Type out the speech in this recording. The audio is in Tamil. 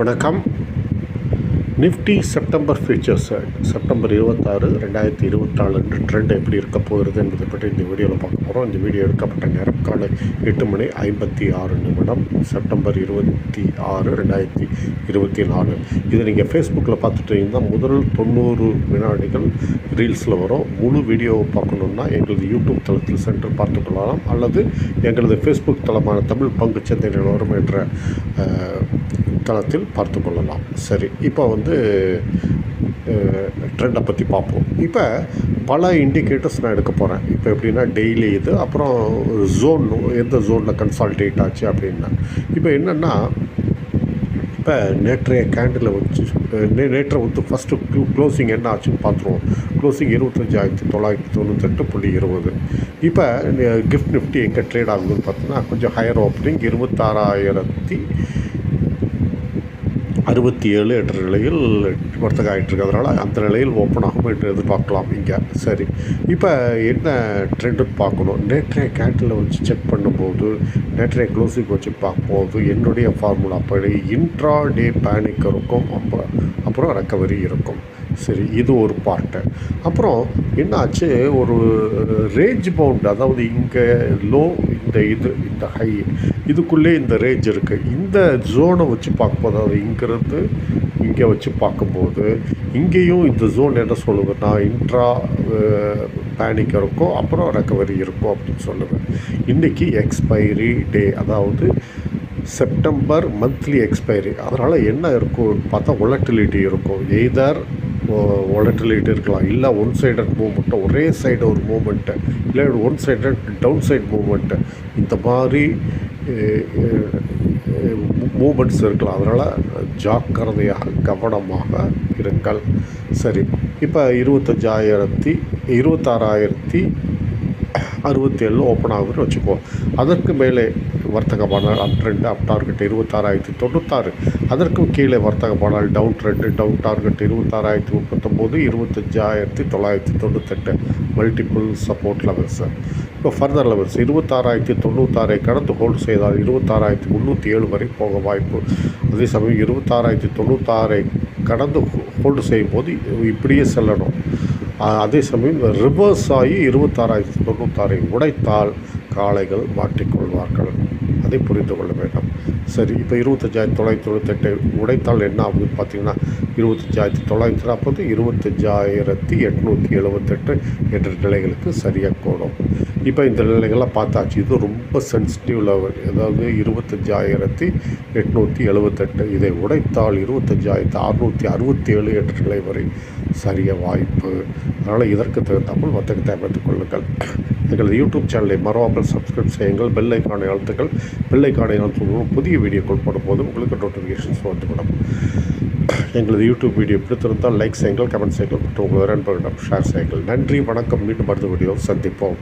வணக்கம். நிஃப்டி செப்டம்பர் ஃபியூச்சர்ஸ் செப்டம்பர் இருபத்தாறு ரெண்டாயிரத்தி இருபத்தாலு என்று ட்ரெண்ட் எப்படி இருக்க போகிறது என்பதை பற்றி இந்த வீடியோவில் பார்க்க போகிறோம் இந்த வீடியோ எடுக்கப்பட்ட நேரம் காலை எட்டு மணி ஐம்பத்தி ஆறு நிமிடம் செப்டம்பர் இருபத்தி ஆறு ரெண்டாயிரத்தி இருபத்தி நாலு. இதை நீங்கள் ஃபேஸ்புக்கில் பார்த்துட்டு இருந்தால் முதல் தொண்ணூறு வினாடிகள் ரீல்ஸில் வரும். முழு வீடியோவை பார்க்கணுன்னா எங்களது யூடியூப் தளத்தில் சென்று பார்த்து கொள்ளலாம். அல்லது எங்களது ஃபேஸ்புக் தளமான தமிழ் பங்கு சந்தை நிலவரம் என்ற தளத்தில் பார்த்து கொள்ளலாம். சரி இப்போ வந்து ட்ரெண்டை பற்றி பார்ப்போம். இப்போ பல இண்டிகேட்டர்ஸ் நான் எடுக்க போகிறேன் இப்போ எப்படின்னா டெய்லி இது அப்புறம் ஜோன் எந்த ஜோனில் கன்சால்டேட் ஆச்சு அப்படின்னா. இப்போ என்னென்னா இப்போ நேற்றைய கேண்டில் வச்சு நே நேற்றை வந்து ஃபஸ்ட்டு க்ளோசிங் என்ன ஆச்சுன்னு பார்த்துருவோம். க்ளோசிங் இருபத்தஞ்சாயிரத்தி தொள்ளாயிரத்தி தொண்ணூத்தெட்டு புள்ளி இருபது. இப்போ கிஃப்ட் நிஃப்டி எங்கே ட்ரேட் ஆகுதுன்னு பார்த்தோன்னா கொஞ்சம் ஹையர் ஓப்பனிங் இருபத்தாறாயிரத்தி அறுபத்தி ஏழு எட்டு நிலையில் வர்த்தகம் ஆகிட்டு அதனால் அந்த நிலையில் ஓப்பன் ஆகும் என்று எதிர்பார்க்கலாம் இங்கே. சரி. இப்போ என்ன ட்ரெண்டுன்னு பார்க்கணும்? நேற்றைய கேண்டில் வச்சு செக் பண்ணும்போது நேற்றைய க்ளோசிங் வச்சு பார்க்கும்போது என்னுடைய ஃபார்முலா படி இன்ட்ரா டே பேனிக் இருக்கும். அப்புறம் அப்புறம் ரெக்கவரி இருக்கும். சரி இது ஒரு பார்ட்டு அப்புறம் என்னாச்சு? ஒரு ரேஞ்ச் பவுண்ட் அதாவது இங்கே லோ இந்த இது இந்த ஹை இதுக்குள்ளே இந்த ரேஞ்ச் இருக்குது இந்த ஜோனை வச்சு பார்க்கும்போது அதாவது இங்கிருந்து இங்கே வச்சு பார்க்கும்போது இங்கேயும் இந்த ஜோன் என்ன சொல்லுவேன்னா இன்ட்ரா பேனிக் இருக்கும் அப்புறம் ரெக்கவரி இருக்கும் அப்படின்னு சொல்லுவேன் இன்றைக்கி எக்ஸ்பைரி டே அதாவது செப்டம்பர் மந்த்லி எக்ஸ்பைரி அதனால் என்ன இருக்கும் பார்த்தா ஒலட்டிலிட்டி இருக்கும். எய்தர் ஒலட்டலிட்டு இருக்கலாம். இல்லை ஒன் சைடட் மூமெண்ட்டு ஒரே சைடு ஒரு மூமெண்ட்டு இல்லை one sided down side moment இந்த மாதிரி மூமெண்ட்ஸ் இருக்கலாம். அதனால் ஜாக்கிரதையாக கவனமாக இருங்கள். சரி. இப்போ இருபத்தஞ்சாயிரத்தி இருபத்தாறாயிரத்தி அறுபத்தி ஓப்பன் ஆகுதுன்னு வச்சுக்கோ அதற்கு மேலே வர்த்தகமானால் அப் ட்ரெண்ட் அப் டார்கெட் இருபத்தாறாயிரத்தி தொண்ணூத்தாறு. அதற்கும் கீழே வர்த்தகமானால் டவுன் ட்ரெண்டு டவுன் டார்கெட் இருபத்தாறாயிரத்தி முப்பத்தொம்போது இருபத்தஞ்சாயிரத்தி தொள்ளாயிரத்தி தொண்ணூத்தெட்டு. மல்டிபிள் சப்போர்ட் லெவல்ஸ் இப்போ ஃபர்தர் லெவல்ஸ் இருபத்தாறாயிரத்தி தொண்ணூத்தாறை கடந்து ஹோல்டு செய்தால் இருபத்தாறாயிரத்தி முந்நூற்றி ஏழு வரை போக வாய்ப்பு. அதே சமயம் இருபத்தாறாயிரத்தி தொண்ணூத்தாறை கடந்து ஹோல்டு செய்யும் போது இப்படியே செல்லணும். அதே சமயம் ரிவர்ஸ் ஆகி இருபத்தாறாயிரத்தி தொண்ணூத்தாறை உடைத்தால் காளைகள் மாட்டிக்கொள்வார்கள் அதை புரிந்து கொள்ள வேண்டும். சரி இப்போ இருபத்தஞ்சாயிரத்தி தொள்ளாயிரத்தி தொண்ணூத்தெட்டு உடைத்தால் என்ன ஆகுதுன்னு பார்த்தீங்கன்னா இருபத்தஞ்சாயிரத்தி தொள்ளாயிரத்தி நாற்பது இருபத்தஞ்சாயிரத்தி எட்நூற்றி எழுபத்தெட்டு என்ற நிலைகளுக்கு சரியாக கூடும் இப்போ இந்த நிலைகள்லாம் பார்த்தாச்சு. இது ரொம்ப சென்சிட்டிவ் லெவல் அதாவது இருபத்தஞ்சாயிரத்தி எட்நூற்றி எழுபத்தெட்டு இதை உடைத்தால் இருபத்தஞ்சாயிரத்தி அறுநூற்றி அறுபத்தி ஏழு என்ற நிலை வரை சரிய வாய்ப்பு. அதனால் இதற்கு தகுந்தாமல் வர்த்தகத்தை அமைத்துக் கொள்ளுங்கள். எங்களது யூடியூப் சேனலை மறவாமல் சப்ஸ்கிரைப் செய்யுங்கள். பெல் ஐக்கானை அழுத்துங்கள். பெல் ஐக்கானை அழுத்தும் புதிய வீடியோக்கள் போடும்போது உங்களுக்கு நோட்டிஃபிகேஷன்ஸ் வந்துவிடும். எங்களது யூடியூப் வீடியோ பிடித்திருந்தால் லைக் செய்யுங்கள் கமெண்ட் செய்யுங்கள் மற்றும் உங்கள் நண்பர்களிடம் ஷேர் செய்யுங்கள். நன்றி வணக்கம். மீண்டும் அடுத்த வீடியோ சந்திப்போம்.